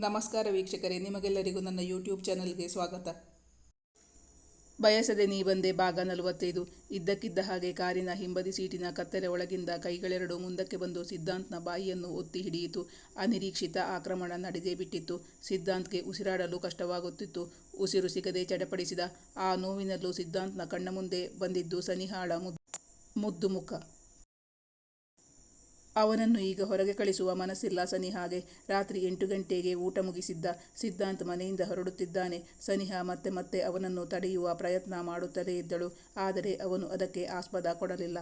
ನಮಸ್ಕಾರ ವೀಕ್ಷಕರೇ, ನಿಮಗೆಲ್ಲರಿಗೂ ನನ್ನ ಯೂಟ್ಯೂಬ್ ಚಾನಲ್ಗೆ ಸ್ವಾಗತ. ಬಯಸದೆ ನೀ ಬಂದೆ ಭಾಗ ನಲವತ್ತೈದು. ಇದ್ದಕ್ಕಿದ್ದ ಹಾಗೆ ಕಾರಿನ ಹಿಂಬದಿ ಸೀಟಿನ ಕತ್ತಲೆ ಒಳಗಿಂದ ಕೈಗಳೆರಡು ಮುಂದಕ್ಕೆ ಬಂದು ಸಿದ್ಧಾಂತ್ನ ಬಾಯಿಯನ್ನು ಒತ್ತಿ ಹಿಡಿಯಿತು. ಅನಿರೀಕ್ಷಿತ ಆಕ್ರಮಣ ನಡೆದೇ ಬಿಟ್ಟಿತ್ತು. ಸಿದ್ಧಾಂತ್ಗೆ ಉಸಿರಾಡಲು ಕಷ್ಟವಾಗುತ್ತಿತ್ತು. ಉಸಿರು ಸಿಗದೆ ಚಡಪಡಿಸಿದ ಆ ನೋವಿನಲ್ಲೂ ಸಿದ್ಧಾಂತ್ನ ಕಣ್ಣ ಮುಂದೆ ಬಂದಿದ್ದು ಸನಿಹಾಳ ಮುದ್- ಮುದ್ದು ಮುಖ. ಅವನನ್ನು ಈಗ ಹೊರಗೆ ಕಳಿಸುವ ಮನಸ್ಸಿಲ್ಲ ಸನಿಹಾಗೆ ರಾತ್ರಿ ಎಂಟು ಗಂಟೆಗೆ ಊಟ ಮುಗಿಸಿದ್ದ ಸಿದ್ಧಾಂತ್ ಮನೆಯಿಂದ ಹೊರಡುತ್ತಿದ್ದಾನೆ. ಸನಿಹಾ ಮತ್ತೆ ಮತ್ತೆ ಅವನನ್ನು ತಡೆಯುವ ಪ್ರಯತ್ನ ಮಾಡುತ್ತಲೇ ಇದ್ದಳು. ಆದರೆ ಅವನು ಅದಕ್ಕೆ ಆಸ್ಪದ ಕೊಡಲಿಲ್ಲ.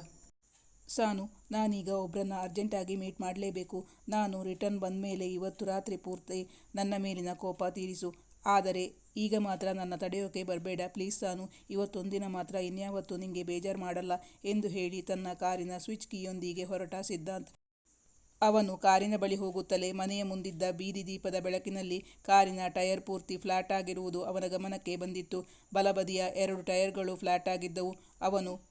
ಸಾನು, ನಾನೀಗ ಒಬ್ಬರನ್ನು ಅರ್ಜೆಂಟಾಗಿ ಮೀಟ್ ಮಾಡಲೇಬೇಕು. ನಾನು ರಿಟರ್ನ್ ಬಂದ ಮೇಲೆ ಇವತ್ತು ರಾತ್ರಿ ಪೂರ್ತಿ ನನ್ನ ಮೇಲಿನ ಕೋಪ ತೀರಿಸು. ಆದರೆ ಈಗ ಮಾತ್ರ ನನ್ನ ತಡೆಯೋಕೆ ಬರಬೇಡ. ಪ್ಲೀಸ್ ಸಾನು, ಇವತ್ತೊಂದಿನ ಮಾತ್ರ ಇನ್ಯಾವತ್ತೂ ನಿಮಗೆ ಬೇಜಾರು ಮಾಡಲ್ಲ ಎಂದು ಹೇಳಿ ತನ್ನ ಕಾರಿನ ಸ್ವಿಚ್ ಕೀಯೊಂದಿಗೆ ಹೊರಟ ಸಿದ್ಧಾಂತ್. ಅವನು ಕಾರಿನ ಬಳಿ ಹೋಗುತ್ತಲೇ ಮನೆಯ ಮುಂದಿದ್ದ ಬೀದಿ ದೀಪದ ಬೆಳಕಿನಲ್ಲಿ ಕಾರಿನ ಟೈರ್ ಪೂರ್ತಿ ಫ್ಲಾಟ್ ಆಗಿರುವುದು ಅವನ ಗಮನಕ್ಕೆ ಬಂದಿತ್ತು. ಬಲಬದಿಯ ಎರಡು ಟೈರ್ಗಳು ಫ್ಲಾಟ್ ಆಗಿದ್ದವು. ಅವನು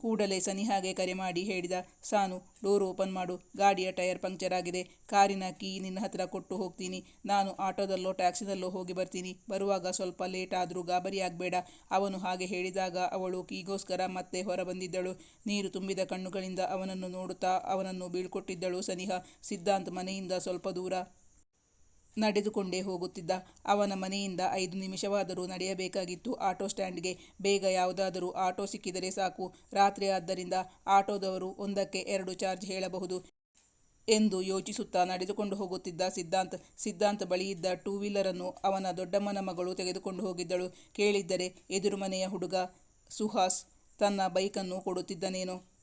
ಕೂಡಲೇ ಸನಿಹಾಗೆ ಕರೆ ಮಾಡಿ ಹೇಳಿದ, ಸಾನು, ಡೋರ್ ಓಪನ್ ಮಾಡು, ಗಾಡಿಯ ಟೈರ್ ಪಂಕ್ಚರ್ ಆಗಿದೆ, ಕಾರಿನ ಕೀ ನಿನ್ನ ಹತ್ರ ಕೊಟ್ಟು ಹೋಗ್ತೀನಿ, ನಾನು ಆಟೋದಲ್ಲೋ ಟ್ಯಾಕ್ಸಿನಲ್ಲೋ ಹೋಗಿ ಬರ್ತೀನಿ, ಬರುವಾಗ ಸ್ವಲ್ಪ ಲೇಟ್ ಆದರೂ ಗಾಬರಿ ಆಗಬೇಡ, ಅವನು ಹಾಗೆ ಹೇಳಿದಾಗ ಅವಳು ಕೀಗೋಸ್ಕರ ಮತ್ತೆ ಹೊರ ಬಂದಿದ್ದಳು. ನೀರು ತುಂಬಿದ ಕಣ್ಣುಗಳಿಂದ ಅವನನ್ನು ನೋಡುತ್ತಾ ಅವನನ್ನು ಬೀಳ್ಕೊಟ್ಟಿದ್ದಳು ಸನಿಹ. ಸಿದ್ಧಾಂತ್ ಮನೆಯಿಂದ ಸ್ವಲ್ಪ ದೂರ ನಡೆದುಕೊಂಡೇ ಹೋಗುತ್ತಿದ್ದ. ಅವನ ಮನೆಯಿಂದ ಐದು ನಿಮಿಷವಾದರೂ ನಡೆಯಬೇಕಾಗಿತ್ತು. ಆಟೋ ಸ್ಟ್ಯಾಂಡ್ಗೆ ಬೇಗ ಯಾವುದಾದರೂ ಆಟೋ ಸಿಕ್ಕಿದರೆ ಸಾಕು. ರಾತ್ರಿ ಆದ್ದರಿಂದ ಆಟೋದವರು ಒಂದಕ್ಕೆ ಎರಡು ಚಾರ್ಜ್ ಹೇಳಬಹುದು ಎಂದು ಯೋಚಿಸುತ್ತಾ ನಡೆದುಕೊಂಡು ಹೋಗುತ್ತಿದ್ದ ಸಿದ್ಧಾಂತ್. ಸಿದ್ಧಾಂತ್ ಬಳಿಯಿದ್ದ ಟೂ ವೀಲರನ್ನು ಅವನ ದೊಡ್ಡಮ್ಮನ ಮಗಳು ತೆಗೆದುಕೊಂಡು ಹೋಗಿದ್ದಳು. ಕೇಳಿದ್ದರೆ, ಎದುರು ಮನೆಯ ಹುಡುಗ ಸುಹಾಸ್ ತನ್ನ ಬೈಕನ್ನು ಕೊಡುತ್ತಿದ್ದನೇನೋ?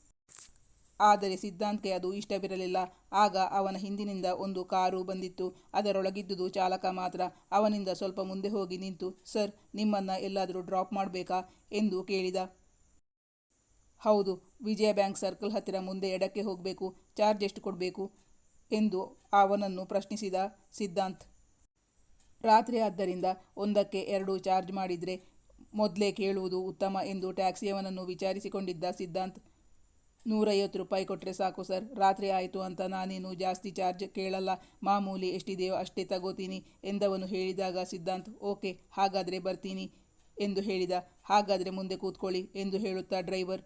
ಆದರೆ ಸಿದ್ಧಾಂತ್ಗೆ ಅದು ಇಷ್ಟವಿರಲಿಲ್ಲ. ಆಗ ಅವನ ಹಿಂದಿನಿಂದ ಒಂದು ಕಾರು ಬಂದಿತ್ತು. ಅದರೊಳಗಿದ್ದುದು ಚಾಲಕ ಮಾತ್ರ. ಅವನಿಂದ ಸ್ವಲ್ಪ ಮುಂದೆ ಹೋಗಿ ನಿಂತು, ಸರ್, ನಿಮ್ಮನ್ನ ಎಲ್ಲಾದರೂ ಡ್ರಾಪ್ ಮಾಡಬೇಕಾ? ಎಂದು ಕೇಳಿದ. ಹೌದು, ವಿಜಯ ಬ್ಯಾಂಕ್ ಸರ್ಕಲ್ ಹತ್ತಿರ ಮುಂದೆ ಎಡಕ್ಕೆ ಹೋಗಬೇಕು. ಚಾರ್ಜ್ ಎಷ್ಟು ಕೊಡಬೇಕು? ಎಂದು ಅವನನ್ನು ಪ್ರಶ್ನಿಸಿದ ಸಿದ್ಧಾಂತ್. ರಾತ್ರಿ ಆದ್ದರಿಂದ ಒಂದಕ್ಕೆ ಎರಡು ಚಾರ್ಜ್ ಮಾಡಿದರೆ ಮೊದಲೇ ಕೇಳುವುದು ಉತ್ತಮ ಎಂದು ಟ್ಯಾಕ್ಸಿಯವನನ್ನು ವಿಚಾರಿಸಿಕೊಂಡಿದ್ದ ಸಿದ್ಧಾಂತ್. ನೂರೈವತ್ತು ರೂಪಾಯಿ ಕೊಟ್ಟರೆ ಸಾಕು ಸರ್. ರಾತ್ರಿ ಆಯಿತು ಅಂತ ನಾನೇನು ಜಾಸ್ತಿ ಚಾರ್ಜ್ ಕೇಳಲ್ಲ. ಮಾಮೂಲಿ ಎಷ್ಟಿದೆಯೋ ಅಷ್ಟೇ ತಗೋತೀನಿ ಎಂದವನು ಹೇಳಿದಾಗ ಸಿದ್ಧಾಂತ್, ಓಕೆ, ಹಾಗಾದರೆ ಬರ್ತೀನಿ ಎಂದು ಹೇಳಿದ. ಹಾಗಾದರೆ ಮುಂದೆ ಕೂತ್ಕೊಳ್ಳಿ ಎಂದು ಹೇಳುತ್ತಾ ಡ್ರೈವರ್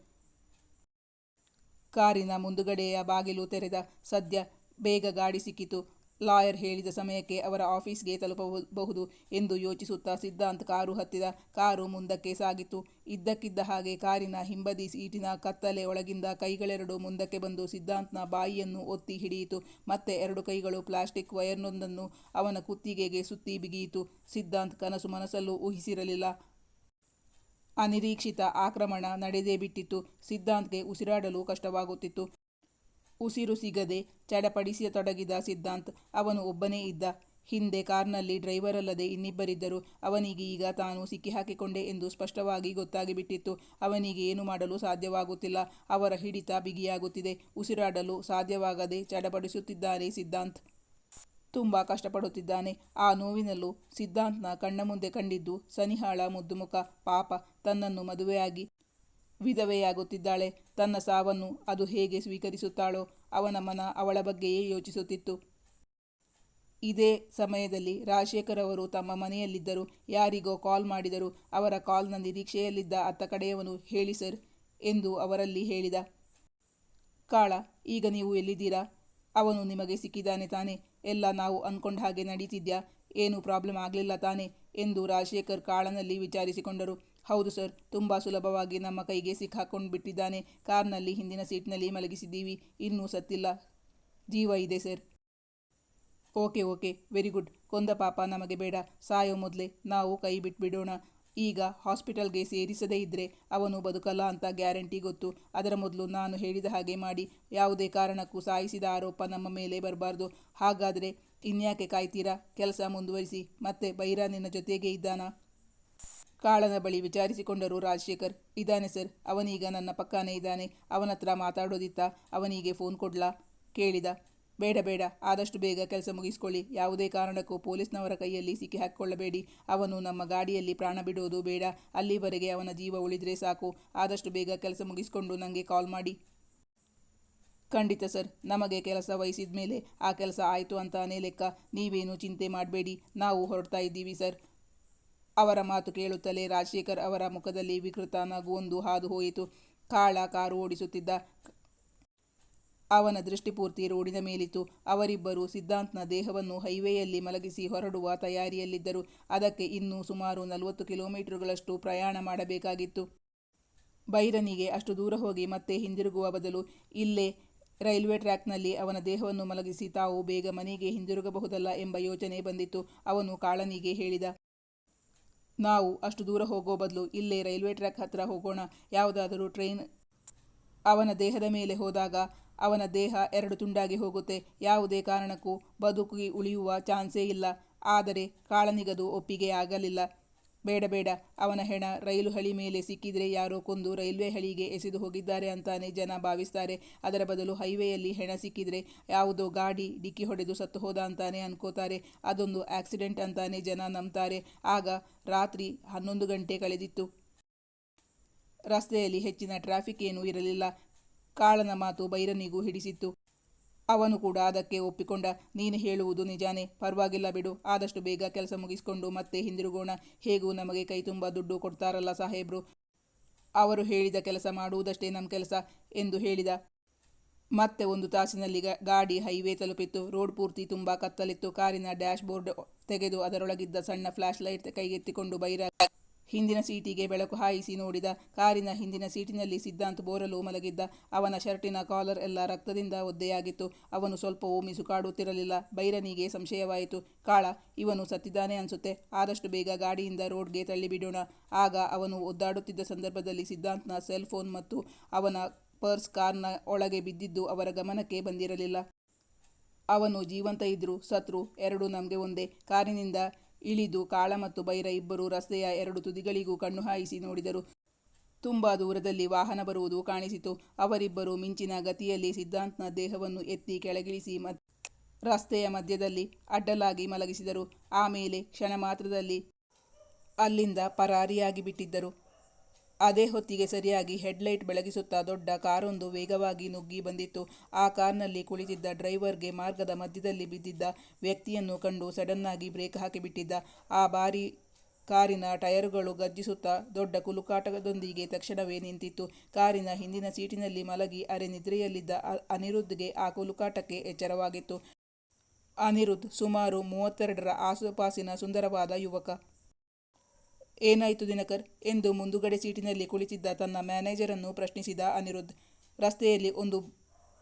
ಕಾರಿನ ಮುಂದುಗಡೆಯ ಬಾಗಿಲು ತೆರೆದ. ಸದ್ಯ ಬೇಗ ಗಾಡಿ ಸಿಕ್ಕಿತು. ಲಾಯರ್ ಹೇಳಿದ ಸಮಯಕ್ಕೆ ಅವರ ಆಫೀಸ್ಗೆ ತಲುಪಬಹುದು ಎಂದು ಯೋಚಿಸುತ್ತಾ ಸಿದ್ಧಾಂತ್ ಕಾರು ಹತ್ತಿದ ಕಾರು ಮುಂದಕ್ಕೆ ಸಾಗಿತು. ಇದ್ದಕ್ಕಿದ್ದ ಹಾಗೆ ಕಾರಿನ ಹಿಂಬದಿ ಸೀಟಿನ ಕತ್ತಲೆ ಒಳಗಿಂದ ಕೈಗಳೆರಡು ಮುಂದಕ್ಕೆ ಬಂದು ಸಿದ್ಧಾಂತ್ನ ಬಾಯಿಯನ್ನು ಒತ್ತಿ ಹಿಡಿಯಿತು. ಮತ್ತೆ ಎರಡು ಕೈಗಳು ಪ್ಲಾಸ್ಟಿಕ್ ವಯರ್ನೊಂದನ್ನು ಅವನ ಕುತ್ತಿಗೆಗೆ ಸುತ್ತಿ ಬಿಗಿಯಿತು. ಸಿದ್ಧಾಂತ್ ಕನಸು ಮನಸ್ಸಲ್ಲೂ ಊಹಿಸಿರಲಿಲ್ಲ. ಅನಿರೀಕ್ಷಿತ ಆಕ್ರಮಣ ನಡೆದೇ ಬಿಟ್ಟಿತ್ತು. ಸಿದ್ಧಾಂತ್ಗೆ ಉಸಿರಾಡಲು ಕಷ್ಟವಾಗುತ್ತಿತ್ತು. ಉಸಿರು ಸಿಗದೆ ಚಡಪಡಿಸತೊಡಗಿದ ಸಿದ್ಧಾಂತ್ ಅವನು ಒಬ್ಬನೇ ಇದ್ದ. ಹಿಂದೆ ಕಾರ್ನಲ್ಲಿ ಡ್ರೈವರ್ ಅಲ್ಲದೆ ಇನ್ನಿಬ್ಬರಿದ್ದರು. ಅವನಿಗೆ ಈಗ ತಾನು ಸಿಕ್ಕಿಹಾಕಿಕೊಂಡೆ ಎಂದು ಸ್ಪಷ್ಟವಾಗಿ ಗೊತ್ತಾಗಿಬಿಟ್ಟಿತ್ತು. ಅವನಿಗೆ ಏನು ಮಾಡಲು ಸಾಧ್ಯವಾಗುತ್ತಿಲ್ಲ. ಅವರ ಹಿಡಿತ ಬಿಗಿಯಾಗುತ್ತಿದೆ. ಉಸಿರಾಡಲು ಸಾಧ್ಯವಾಗದೆ ಚಡಪಡಿಸುತ್ತಿದ್ದಾನೆ ಸಿದ್ಧಾಂತ್. ತುಂಬ ಕಷ್ಟಪಡುತ್ತಿದ್ದಾನೆ. ಆ ನೋವಿನಲ್ಲೂ ಸಿದ್ಧಾಂತ್ನ ಕಣ್ಣ ಮುಂದೆ ಕಂಡಿದ್ದು ಸನಿಹಾಳ ಮುದ್ದುಮುಖ. ಪಾಪ, ತನ್ನನ್ನು ಮದುವೆಯಾಗಿ ವಿಧವೆಯಾಗುತ್ತಿದ್ದಾಳೆ. ತನ್ನ ಸಾವನ್ನು ಅದು ಹೇಗೆ ಸ್ವೀಕರಿಸುತ್ತಾಳೋ ಅವನ ಮನ ಅವಳ ಬಗ್ಗೆಯೇ ಯೋಚಿಸುತ್ತಿತ್ತು. ಇದೇ ಸಮಯದಲ್ಲಿ ರಾಜಶೇಖರ್ ಅವರು ತಮ್ಮ ಮನೆಯಲ್ಲಿದ್ದರು. ಯಾರಿಗೋ ಕಾಲ್ ಮಾಡಿದರು. ಅವರ ಕಾಲ್ನ ನಿರೀಕ್ಷೆಯಲ್ಲಿದ್ದ ಅತ್ತ ಕಡೆಯವನು, ಹೇಳಿ ಸರ್ ಎಂದು ಅವರಲ್ಲಿ ಹೇಳಿದ. ಕಾಳ, ಈಗ ನೀವು ಎಲ್ಲಿದ್ದೀರಾ? ಅವನು ನಿಮಗೆ ಸಿಕ್ಕಿದ್ದಾನೆ ತಾನೆ. ಎಲ್ಲ ನಾವು ಅಂದ್ಕೊಂಡ ಹಾಗೆ ನಡೀತಿದ್ಯಾ? ಏನೂ ಪ್ರಾಬ್ಲಮ್ ಆಗಲಿಲ್ಲ ತಾನೆ ಎಂದು ರಾಜಶೇಖರ್ ಕಾಳನಲ್ಲಿ ವಿಚಾರಿಸಿಕೊಂಡರು. ಹೌದು ಸರ್, ತುಂಬ ಸುಲಭವಾಗಿ ನಮ್ಮ ಕೈಗೆ ಸಿಕ್ಕಾಕೊಂಡು ಬಿಟ್ಟಿದ್ದಾನೆ ಕಾರ್ನಲ್ಲಿ, ಹಿಂದಿನ ಸೀಟ್ನಲ್ಲಿ ಮಲಗಿಸಿದ್ದೀವಿ. ಇನ್ನೂ ಸತ್ತಿಲ್ಲ. ಜೀವ ಇದೆ sir. Okay okay. Very good. ಕೊಂದ ಪಾಪ ನಮಗೆ ಬೇಡ. ಸಾಯೋ ಮೊದಲೇ, ನಾವು ಕೈ ಬಿಟ್ಬಿಡೋಣ. ಈಗ ಹಾಸ್ಪಿಟಲ್ಗೆ ಸೇರಿಸದೇ ಇದ್ದರೆ ಅವನು ಬದುಕಲ್ಲ ಅಂತ ಗ್ಯಾರಂಟಿ ಗೊತ್ತು. ಅದರ ಮೊದಲು ನಾನು ಹೇಳಿದ ಹಾಗೆ ಮಾಡಿ. ಯಾವುದೇ ಕಾರಣಕ್ಕೂ ಸಾಯಿಸಿದ ಆರೋಪ ನಮ್ಮ ಮೇಲೆ ಬರಬಾರ್ದು. ಹಾಗಾದರೆ ಇನ್ಯಾಕೆ ಕಾಯ್ತೀರಾ? ಕೆಲಸ ಮುಂದುವರಿಸಿ. ಮತ್ತೆ ಬೈರಾನಿನ ಜೊತೆಗೇ ಇದ್ದಾನಾ? ಕಾಳನ ಬಳಿ ವಿಚಾರಿಸಿಕೊಂಡರು ರಾಜಶೇಖರ್ ಇದ್ದಾನೆ ಸರ್, ಅವನೀಗ ನನ್ನ ಪಕ್ಕಾನೇ ಇದ್ದಾನೆ, ಅವನ ಹತ್ರ ಮಾತಾಡೋದಿತ್ತ, ಅವನಿಗೆ ಫೋನ್ ಕೊಡ್ಲಾ? ಕೇಳಿದ. ಬೇಡ ಬೇಡ, ಆದಷ್ಟು ಬೇಗ ಕೆಲಸ ಮುಗಿಸ್ಕೊಳ್ಳಿ, ಯಾವುದೇ ಕಾರಣಕ್ಕೂ ಪೊಲೀಸ್ನವರ ಕೈಯಲ್ಲಿ ಸಿಕ್ಕಿ ಹಾಕಿಕೊಳ್ಳಬೇಡಿ, ಅವನು ನಮ್ಮ ಗಾಡಿಯಲ್ಲಿ ಪ್ರಾಣ ಬಿಡೋದು ಬೇಡ, ಅಲ್ಲಿವರೆಗೆ ಅವನ ಜೀವ ಉಳಿದ್ರೆ ಸಾಕು, ಆದಷ್ಟು ಬೇಗ ಕೆಲಸ ಮುಗಿಸ್ಕೊಂಡು ನನಗೆ ಕಾಲ್ ಮಾಡಿ. ಖಂಡಿತ ಸರ್, ನಮಗೆ ಕೆಲಸ ವಹಿಸಿದ ಮೇಲೆ ಆ ಕೆಲಸ ಆಯಿತು ಅಂತಾನೇ ಲೆಕ್ಕ, ನೀವೇನು ಚಿಂತೆ ಮಾಡಬೇಡಿ, ನಾವು ಹೊರಡ್ತಾ ಇದ್ದೀವಿ ಸರ್ ಅವರ ಮಾತು ಕೇಳುತ್ತಲೇ ರಾಜಶೇಖರ್ ಅವರ ಮುಖದಲ್ಲಿ ವಿಕೃತ ನಗುವೊಂದು ಹಾದು ಹೋಯಿತು ಕಾಳ ಕಾರು ಓಡಿಸುತ್ತಿದ್ದ ಅವನ ದೃಷ್ಟಿಪೂರ್ತಿ ರೋಡಿನ ಮೇಲಿತ್ತು. ಅವರಿಬ್ಬರು ಸಿದ್ಧಾಂತ್ನ ದೇಹವನ್ನು ಹೈವೇಯಲ್ಲಿ ಮಲಗಿಸಿ ಹೊರಡುವ ತಯಾರಿಯಲ್ಲಿದ್ದರು. ಅದಕ್ಕೆ ಇನ್ನೂ ಸುಮಾರು ನಲವತ್ತು ಕಿಲೋಮೀಟರ್ಗಳಷ್ಟು ಪ್ರಯಾಣ ಮಾಡಬೇಕಾಗಿತ್ತು. ಬೈರನಿಗೆ ಅಷ್ಟು ದೂರ ಹೋಗಿ ಮತ್ತೆ ಹಿಂದಿರುಗುವ ಬದಲು ಇಲ್ಲೇ ರೈಲ್ವೆ ಟ್ರ್ಯಾಕ್ನಲ್ಲಿ ಅವನ ದೇಹವನ್ನು ಮಲಗಿಸಿ ತಾವು ಬೇಗ ಮನೆಗೆ ಹಿಂದಿರುಗಬಹುದಲ್ಲ ಎಂಬ ಯೋಚನೆ ಬಂದಿತ್ತು. ಅವನು ಕಾಳನಿಗೆ ಹೇಳಿದ ನಾವು ಅಷ್ಟು ದೂರ ಹೋಗೋ ಬದಲು ಇಲ್ಲೇ ರೈಲ್ವೆ ಟ್ರ್ಯಾಕ್ ಹತ್ತಿರ ಹೋಗೋಣ. ಯಾವುದಾದರೂ ಟ್ರೈನ್ ಅವನ ದೇಹದ ಮೇಲೆ ಹೋದಾಗ ಅವನ ದೇಹ ಎರಡು ತುಂಡಾಗಿ ಹೋಗುತ್ತೆ. ಯಾವುದೇ ಕಾರಣಕ್ಕೂ ಬದುಕಿ ಉಳಿಯುವ ಚಾನ್ಸೇ ಇಲ್ಲ. ಆದರೆ ಕಾಳನಿಗದು ಒಪ್ಪಿಗೆ ಆಗಲಿಲ್ಲ. ಬೇಡ ಬೇಡ, ಅವನ ಹೆಣ ರೈಲು ಹಳಿ ಮೇಲೆ ಸಿಕ್ಕಿದ್ರೆ ಯಾರೋ ಕೊಂದು ರೈಲ್ವೆ ಹಳಿಗೆ ಎಸೆದು ಹೋಗಿದ್ದಾರೆ ಅಂತಾನೆ ಜನ ಭಾವಿಸ್ತಾರೆ. ಅದರ ಬದಲು ಹೈವೇಯಲ್ಲಿ ಹೆಣ ಸಿಕ್ಕಿದ್ರೆ ಯಾವುದೋ ಗಾಡಿ ಡಿಕ್ಕಿ ಹೊಡೆದು ಸತ್ತು ಹೋದ ಅಂತಾನೆ ಅನ್ಕೋತಾರೆ. ಅದೊಂದು ಆಕ್ಸಿಡೆಂಟ್ ಅಂತಾನೆ ಜನ ನಂಬ್ತಾರೆ. ಆಗ ರಾತ್ರಿ ಹನ್ನೊಂದು ಗಂಟೆ ಕಳೆದಿತ್ತು. ರಸ್ತೆಯಲ್ಲಿ ಹೆಚ್ಚಿನ ಟ್ರಾಫಿಕ್ ಏನೂ ಇರಲಿಲ್ಲ. ಕಾಳನ ಮಾತು ಬೈರನಿಗೂ ಹಿಡಿಸಿತ್ತು. ಅವನು ಕೂಡ ಅದಕ್ಕೆ ಒಪ್ಪಿಕೊಂಡ. ನೀನು ಹೇಳುವುದು ನಿಜಾನೇ. ಪರವಾಗಿಲ್ಲ ಬಿಡು. ಆದಷ್ಟು ಬೇಗ ಕೆಲಸ ಮುಗಿಸ್ಕೊಂಡು ಮತ್ತೆ ಹಿಂದಿರುಗೋಣ. ಹೇಗೂ ನಮಗೆ ಕೈ ತುಂಬ ದುಡ್ಡು ಕೊಡ್ತಾರಲ್ಲ ಸಾಹೇಬ್ರು. ಅವರು ಹೇಳಿದ ಕೆಲಸ ಮಾಡುವುದಷ್ಟೇ ನಮ್ಮ ಕೆಲಸ ಎಂದು ಹೇಳಿದ. ಮತ್ತೆ ಒಂದು ತಾಸಿನಲ್ಲಿ ಗಾಡಿ ಹೈವೇ ತಲುಪಿತ್ತು. ರೋಡ್ ಪೂರ್ತಿ ತುಂಬ ಕತ್ತಲಿತ್ತು. ಕಾರಿನ ಡ್ಯಾಶ್ ಬೋರ್ಡ್ ತೆಗೆದು ಅದರೊಳಗಿದ್ದ ಸಣ್ಣ ಫ್ಲಾಶ್ ಲೈಟ್ ಕೈಗೆತ್ತಿಕೊಂಡು ಬೈರ ಹಿಂದಿನ ಸೀಟಿಗೆ ಬೆಳಕು ಹಾಯಿಸಿ ನೋಡಿದ ಕಾರಿನ ಹಿಂದಿನ ಸೀಟಿನಲ್ಲಿ ಸಿದ್ಧಾಂತ್ ಬೋರಲು ಮಲಗಿದ್ದ. ಅವನ ಶರ್ಟಿನ ಕಾಲರ್ ಎಲ್ಲ ರಕ್ತದಿಂದ ಒದ್ದೆಯಾಗಿತ್ತು. ಅವನು ಸ್ವಲ್ಪವೂ ಮಿಸುಕಾಡುತ್ತಿರಲಿಲ್ಲ ಬೈರನಿಗೆ ಸಂಶಯವಾಯಿತು. ಕಾಳ, ಇವನು ಸತ್ತಿದ್ದಾನೆ ಅನಿಸುತ್ತೆ. ಆದಷ್ಟು ಬೇಗ ಗಾಡಿಯಿಂದ ರೋಡ್ಗೆ ತಳ್ಳಿಬಿಡೋಣ. ಆಗ ಅವನು ಒದ್ದಾಡುತ್ತಿದ್ದ ಸಂದರ್ಭದಲ್ಲಿ ಸಿದ್ಧಾಂತ್ನ ಸೆಲ್ ಫೋನ್ ಮತ್ತು ಅವನ ಪರ್ಸ್ ಕಾರ್ನ ಒಳಗೆ ಬಿದ್ದಿದ್ದು ಅವರ ಗಮನಕ್ಕೆ ಬಂದಿರಲಿಲ್ಲ. ಅವನು ಜೀವಂತ ಇದ್ರು, ಸತ್ರು, ಎರಡು ನಮಗೆ ಒಂದೇ. ಕಾರಿನಿಂದ ಇಳಿದು ಕಾಳ ಮತ್ತು ಬೈರ ಇಬ್ಬರು ರಸ್ತೆಯ ಎರಡು ತುದಿಗಳಿಗೂ ಕಣ್ಣು ಹಾಯಿಸಿ ನೋಡಿದರು. ತುಂಬ ದೂರದಲ್ಲಿ ವಾಹನ ಬರುವುದು ಕಾಣಿಸಿತು. ಅವರಿಬ್ಬರು ಮಿಂಚಿನ ಗತಿಯಲ್ಲಿ ಸಿದ್ಧಾಂತ್ನ ದೇಹವನ್ನು ಎತ್ತಿ ಕೆಳಗಿಳಿಸಿ ರಸ್ತೆಯ ಮಧ್ಯದಲ್ಲಿ ಅಡ್ಡಲಾಗಿ ಮಲಗಿಸಿದರು. ಆಮೇಲೆ ಕ್ಷಣ ಮಾತ್ರದಲ್ಲಿ ಅಲ್ಲಿಂದ ಪರಾರಿಯಾಗಿ ಬಿಟ್ಟಿದ್ದರು ಅದೇ ಹೊತ್ತಿಗೆ ಸರಿಯಾಗಿ ಹೆಡ್ಲೈಟ್ ಬೆಳಗಿಸುತ್ತಾ ದೊಡ್ಡ ಕಾರೊಂದು ವೇಗವಾಗಿ ನುಗ್ಗಿ ಬಂದಿತ್ತು. ಆ ಕಾರ್ನಲ್ಲಿ ಕುಳಿತಿದ್ದ ಡ್ರೈವರ್ಗೆ ಮಾರ್ಗದ ಮಧ್ಯದಲ್ಲಿ ಬಿದ್ದಿದ್ದ ವ್ಯಕ್ತಿಯನ್ನು ಕಂಡು ಸಡನ್ನಾಗಿ ಬ್ರೇಕ್ ಹಾಕಿಬಿಟ್ಟಿದ್ದ. ಆ ಬಾರಿ ಕಾರಿನ ಟಯರುಗಳು ಗರ್ಜಿಸುತ್ತಾ ದೊಡ್ಡ ಕುಲುಕಾಟದೊಂದಿಗೆ ತಕ್ಷಣವೇ ನಿಂತಿತ್ತು. ಕಾರಿನ ಹಿಂದಿನ ಸೀಟಿನಲ್ಲಿ ಮಲಗಿ ಅರೆ ನಿದ್ರೆಯಲ್ಲಿದ್ದ ಅನಿರುದ್ಧ್ಗೆ ಆ ಕುಲುಕಾಟಕ್ಕೆ ಎಚ್ಚರವಾಗಿತ್ತು. ಅನಿರುದ್ಧ್ ಸುಮಾರು ಮೂವತ್ತೆರಡರ ಆಸುಪಾಸಿನ ಸುಂದರವಾದ ಯುವಕ. ಏನಾಯಿತು ದಿನಕರ್? ಎಂದು ಮುಂದುಗಡೆ ಸೀಟಿನಲ್ಲಿ ಕುಳಿತಿದ್ದ ತನ್ನ ಮ್ಯಾನೇಜರನ್ನು ಪ್ರಶ್ನಿಸಿದ ಅನಿರುದ್ಧ್. ರಸ್ತೆಯಲ್ಲಿ ಒಂದು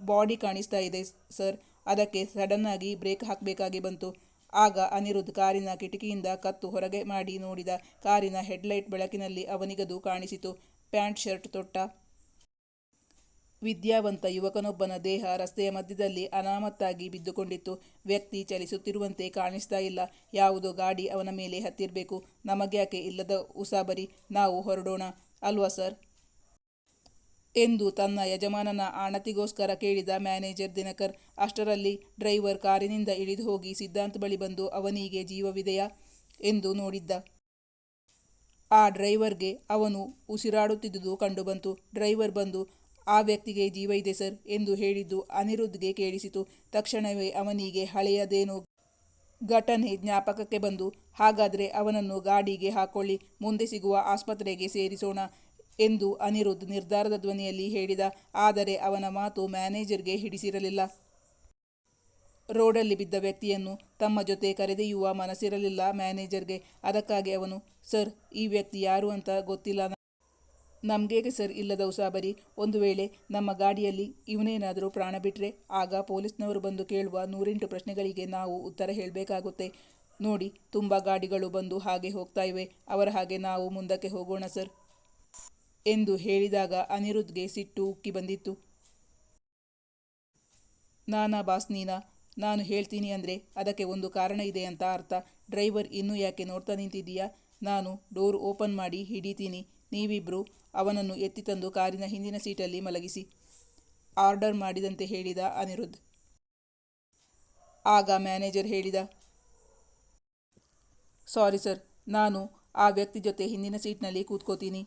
ಬಾಡಿ ಕಾಣಿಸ್ತಾ ಇದೆ ಸರ್. ಅದಕ್ಕೆ ಸಡನ್ನಾಗಿ ಬ್ರೇಕ್ ಹಾಕಬೇಕಾಗಿ ಬಂತು. ಆಗ ಅನಿರುದ್ಧ್ ಕಾರಿನ ಕಿಟಕಿಯಿಂದ ಕತ್ತು ಹೊರಗೆ ಮಾಡಿ ನೋಡಿದ ಕಾರಿನ ಹೆಡ್ಲೈಟ್ ಬೆಳಕಿನಲ್ಲಿ ಅವನಿಗದು ಕಾಣಿಸಿತು. ಪ್ಯಾಂಟ್ ಶರ್ಟ್ ತೊಟ್ಟ. ವಿದ್ಯಾವಂತ ಯುವಕನೊಬ್ಬನ ದೇಹ ರಸ್ತೆಯ ಮಧ್ಯದಲ್ಲಿ ಅನಾಮತ್ತಾಗಿ ಬಿದ್ದುಕೊಂಡಿತ್ತು. ವ್ಯಕ್ತಿ ಚಲಿಸುತ್ತಿರುವಂತೆ ಕಾಣಿಸ್ತಾ ಇಲ್ಲ. ಯಾವುದೋ ಗಾಡಿ ಅವನ ಮೇಲೆ ಹತ್ತಿರಬೇಕು. ನಮಗ್ಯಾಕೆ ಇಲ್ಲದ ಉಸಾಬರಿ? ನಾವು ಹೊರಡೋಣ. ಅಲ್ವಾ ಸರ್? ಎಂದು ತನ್ನ ಯಜಮಾನನ ಆಣತಿಗೋಸ್ಕರ ಕೇಳಿದ ಮ್ಯಾನೇಜರ್ ದಿನಕರ್, ಅಷ್ಟರಲ್ಲಿ ಡ್ರೈವರ್ ಕಾರಿನಿಂದ ಇಳಿದು ಹೋಗಿ ಸಿದ್ಧಾಂತ್ ಬಳಿ ಬಂದು ಅವನಿಗೆ ಜೀವವಿದೆಯಾ ಎಂದು ನೋಡಿದ್ದ. ಆ ಡ್ರೈವರ್ಗೆ ಅವನು ಉಸಿರಾಡುತ್ತಿದ್ದುದು ಕಂಡುಬಂತು. ಡ್ರೈವರ್ ಬಂದು ಆ ವ್ಯಕ್ತಿಗೆ ಜೀವ ಇದೆ ಸರ್ ಎಂದು ಹೇಳಿದ್ದು ಅನಿರುದ್ಧ್ಗೆ ಕೇಳಿಸಿತು. ತಕ್ಷಣವೇ ಅವನಿಗೆ ಹಳೆಯದೇನೋ ಘಟನೆ ಜ್ಞಾಪಕಕ್ಕೆ ಬಂದು, ಹಾಗಾದರೆ ಅವನನ್ನು ಗಾಡಿಗೆ ಹಾಕೊಳ್ಳಿ, ಮುಂದೆ ಸಿಗುವ ಆಸ್ಪತ್ರೆಗೆ ಸೇರಿಸೋಣ ಎಂದು ಅನಿರುದ್ಧ್ ನಿರ್ಧಾರದ ಧ್ವನಿಯಲ್ಲಿ ಹೇಳಿದ. ಆದರೆ ಅವನ ಮಾತು ಮ್ಯಾನೇಜರ್ಗೆ ಹಿಡಿಸಿರಲಿಲ್ಲ. ರೋಡಲ್ಲಿ ಬಿದ್ದ ವ್ಯಕ್ತಿಯನ್ನು ತಮ್ಮ ಜೊತೆ ಕರೆದೊಯ್ಯುವ ಮನಸ್ಸಿರಲಿಲ್ಲ ಮ್ಯಾನೇಜರ್ಗೆ. ಅದಕ್ಕಾಗಿ ಅವನು, ಸರ್, ಈ ವ್ಯಕ್ತಿ ಯಾರು ಅಂತ ಗೊತ್ತಿಲ್ಲ. ನಮಗೇಗೆ ಸರ್ ಇಲ್ಲದ ಉಸಾಬರಿ? ಒಂದು ವೇಳೆ ನಮ್ಮ ಗಾಡಿಯಲ್ಲಿ ಇವನೇನಾದರೂ ಪ್ರಾಣ ಬಿಟ್ಟರೆ ಆಗ ಪೊಲೀಸ್ನವರು ಬಂದು ಕೇಳುವ ನೂರೆಂಟು ಪ್ರಶ್ನೆಗಳಿಗೆ ನಾವು ಉತ್ತರ ಹೇಳಬೇಕಾಗುತ್ತೆ. ನೋಡಿ, ತುಂಬ ಗಾಡಿಗಳು ಬಂದು ಹಾಗೆ ಹೋಗ್ತಾ ಇವೆ. ಅವರ ಹಾಗೆ ನಾವು ಮುಂದಕ್ಕೆ ಹೋಗೋಣ ಸರ್. ಎಂದು ಹೇಳಿದಾಗ ಅನಿರುದ್ಧ್ಗೆ ಸಿಟ್ಟು ಉಕ್ಕಿ ಬಂದಿತ್ತು. ನಾನಾ ಬಾಸ್ ನೀನಾ, ನಾನು ಹೇಳ್ತೀನಿ ಅಂದರೆ ಅದಕ್ಕೆ ಒಂದು ಕಾರಣ ಇದೆ ಅಂತ ಅರ್ಥ. ಡ್ರೈವರ್ ಇನ್ನೂ ಯಾಕೆ ನೋಡ್ತಾ ನಿಂತಿದ್ದೀಯಾ? ನಾನು ಡೋರ್ ಓಪನ್ ಮಾಡಿ ಹಿಡಿತೀನಿ. ನೀವಿಬ್ಬರು ಅವನನ್ನು ಎತ್ತಿ ತಂದು ಕಾರಿನ ಹಿಂದಿನ ಸೀಟಲ್ಲಿ ಮಲಗಿಸಿ ಆರ್ಡರ್ ಮಾಡಿದಂತೆ ಹೇಳಿದ ಅನಿರುದ್ಧ್. ಆಗ ಮ್ಯಾನೇಜರ್ ಹೇಳಿದ, ಸಾರಿ ಸರ್, ನಾನು ಆ ವ್ಯಕ್ತಿ ಜೊತೆ ಹಿಂದಿನ ಸೀಟ್ನಲ್ಲಿ ಕೂತ್ಕೋತೀನಿ.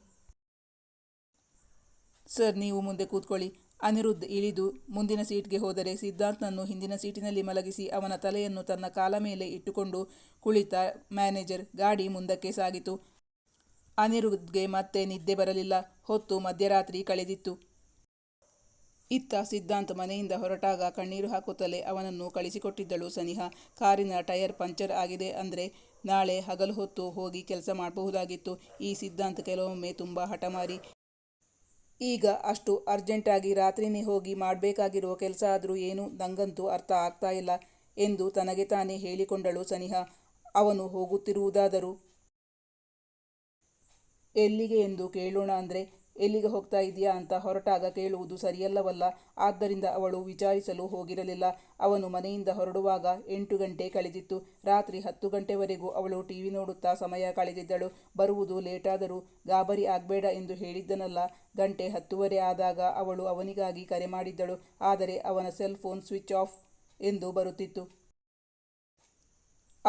ಸರ್, ನೀವು ಮುಂದೆ ಕೂತ್ಕೊಳ್ಳಿ. ಅನಿರುದ್ಧ ಇಳಿದು ಮುಂದಿನ ಸೀಟ್ಗೆ ಹೋದರೆ ಸಿದ್ಧಾರ್ಥನನ್ನು ಹಿಂದಿನ ಸೀಟಿನಲ್ಲಿ ಮಲಗಿಸಿ ಅವನ ತಲೆಯನ್ನು ತನ್ನ ಕಾಲ ಮೇಲೆ ಇಟ್ಟುಕೊಂಡು ಕುಳಿತ ಮ್ಯಾನೇಜರ್ ಗಾಡಿ ಮುಂದಕ್ಕೆ ಸಾಗಿತು. ಅನಿರುದ್ಧ್ಗೆ ಮತ್ತೆ ನಿದ್ದೆ ಬರಲಿಲ್ಲ. ಹೊತ್ತು ಮಧ್ಯರಾತ್ರಿ ಕಳೆದಿತ್ತು. ಇತ್ತ ಸಿದ್ಧಾಂತ್ ಮನೆಯಿಂದ ಹೊರಟಾಗ ಕಣ್ಣೀರು ಹಾಕುತ್ತಲೇ ಅವನನ್ನು ಕಳಿಸಿಕೊಟ್ಟಿದ್ದಳು ಸನಿಹಾ. ಕಾರಿನ ಟೈರ್ ಪಂಚರ್ ಆಗಿದೆ ಅಂದರೆ ನಾಳೆ ಹಗಲು ಹೊತ್ತು ಹೋಗಿ ಕೆಲಸ ಮಾಡಬಹುದಾಗಿತ್ತು. ಈ ಸಿದ್ಧಾಂತ್ ಕೆಲವೊಮ್ಮೆ ತುಂಬ ಹಠಮಾರಿ. ಈಗ ಅಷ್ಟು ಅರ್ಜೆಂಟಾಗಿ ರಾತ್ರಿನೇ ಹೋಗಿ ಮಾಡಬೇಕಾಗಿರೋ ಕೆಲಸ ಆದರೂ ಏನು ನಂಗಂತೂ ಅರ್ಥ ಆಗ್ತಾ ಇಲ್ಲ ಎಂದು ತನಗೆ ತಾನೇ ಹೇಳಿಕೊಂಡಳು ಸನಿಹಾ. ಅವನು ಹೋಗುತ್ತಿರುವುದಾದರೂ ಎಲ್ಲಿಗೆ ಎಂದು ಕೇಳೋಣ ಅಂದರೆ, ಎಲ್ಲಿಗೆ ಹೋಗ್ತಾ ಇದೆಯಾ ಅಂತ ಹೊರಟಾಗ ಕೇಳುವುದು ಸರಿಯಲ್ಲವಲ್ಲ. ಆದ್ದರಿಂದ ಅವಳು ವಿಚಾರಿಸಲು ಹೋಗಿರಲಿಲ್ಲ. ಅವನು ಮನೆಯಿಂದ ಹೊರಡುವಾಗ ಎಂಟು ಗಂಟೆ ಕಳೆದಿತ್ತು. ರಾತ್ರಿ ಹತ್ತು ಗಂಟೆವರೆಗೂ ಅವಳು ಟಿ ವಿ ನೋಡುತ್ತಾ ಸಮಯ ಕಳೆದಿದ್ದಳು. ಬರುವುದು ಲೇಟಾದರೂ ಗಾಬರಿ ಆಗಬೇಡ ಎಂದು ಹೇಳಿದ್ದನಲ್ಲ. ಗಂಟೆ ಹತ್ತುವರೆ ಆದಾಗ ಅವಳು ಅವನಿಗಾಗಿ ಕರೆ ಮಾಡಿದ್ದಳು. ಆದರೆ ಅವನ ಸೆಲ್ ಫೋನ್ ಸ್ವಿಚ್ ಆಫ್ ಎಂದು ಬರುತ್ತಿತ್ತು.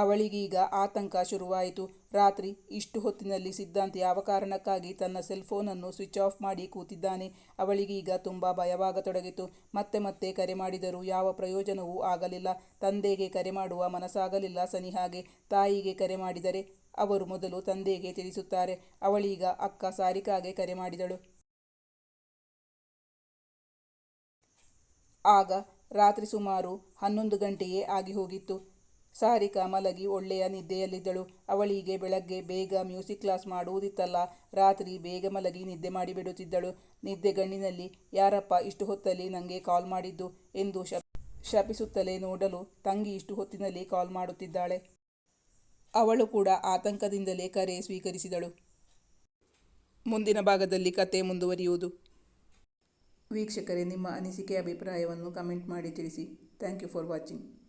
ಅವಳಿಗೀಗ ಆತಂಕ ಶುರುವಾಯಿತು. ರಾತ್ರಿ ಇಷ್ಟು ಹೊತ್ತಿನಲ್ಲಿ ಸಿದ್ಧಾಂತ್ ಯಾವ ಕಾರಣಕ್ಕಾಗಿ ತನ್ನ ಸೆಲ್ಫೋನನ್ನು ಸ್ವಿಚ್ ಆಫ್ ಮಾಡಿ ಕೂತಿದ್ದಾನೆ? ಅವಳಿಗೀಗ ತುಂಬ ಭಯವಾಗತೊಡಗಿತು. ಮತ್ತೆ ಮತ್ತೆ ಕರೆ ಮಾಡಿದರೂ ಯಾವ ಪ್ರಯೋಜನವೂ ಆಗಲಿಲ್ಲ. ತಂದೆಗೆ ಕರೆ ಮಾಡುವ ಮನಸ್ಸಾಗಲಿಲ್ಲ ಸನಿಹಾಗೆ ತಾಯಿಗೆ ಕರೆ ಮಾಡಿದರೆ ಅವರು ಮೊದಲು ತಂದೆಗೆ ತಿಳಿಸುತ್ತಾರೆ. ಅವಳೀಗ ಅಕ್ಕ ಸಾರಿಕಾಗೆ ಕರೆ ಮಾಡಿದಳು. ಆಗ ರಾತ್ರಿ ಸುಮಾರು ಹನ್ನೊಂದು ಗಂಟೆಯೇ ಆಗಿ ಹೋಗಿತ್ತು. ಸಾರಿಕಾ ಮಲಗಿ ಒಳ್ಳೆಯ ನಿದ್ದೆಯಲ್ಲಿದ್ದಳು. ಅವಳಿಗೆ ಬೆಳಗ್ಗೆ ಬೇಗ ಮ್ಯೂಸಿಕ್ ಕ್ಲಾಸ್ ಮಾಡುವುದಿತ್ತಲ್ಲ. ರಾತ್ರಿ ಬೇಗ ಮಲಗಿ ನಿದ್ದೆ ಮಾಡಿಬಿಡುತ್ತಿದ್ದಳು ನಿದ್ದೆಗಣ್ಣಿನಲ್ಲಿ ಯಾರಪ್ಪ, ಇಷ್ಟು ಹೊತ್ತಲ್ಲಿ ನನಗೆ ಕಾಲ್ ಮಾಡಿದ್ದು? ಎಂದು ಶಪ್, ಶಪಿಸುತ್ತಲೇ ನೋಡಲು ತಂಗಿ ಇಷ್ಟು ಹೊತ್ತಿನಲ್ಲಿ ಕಾಲ್ ಮಾಡುತ್ತಿದ್ದಾಳೆ. ಅವಳು ಕೂಡ ಆತಂಕದಿಂದಲೇ ಕರೆ ಸ್ವೀಕರಿಸಿದಳು. ಮುಂದಿನ ಭಾಗದಲ್ಲಿ ಕತೆ ಮುಂದುವರಿಯುವುದು. ವೀಕ್ಷಕರೇ, ನಿಮ್ಮ ಅನಿಸಿಕೆ, ಅಭಿಪ್ರಾಯವನ್ನು ಕಮೆಂಟ್ ಮಾಡಿ ತಿಳಿಸಿ. Thank you for watching.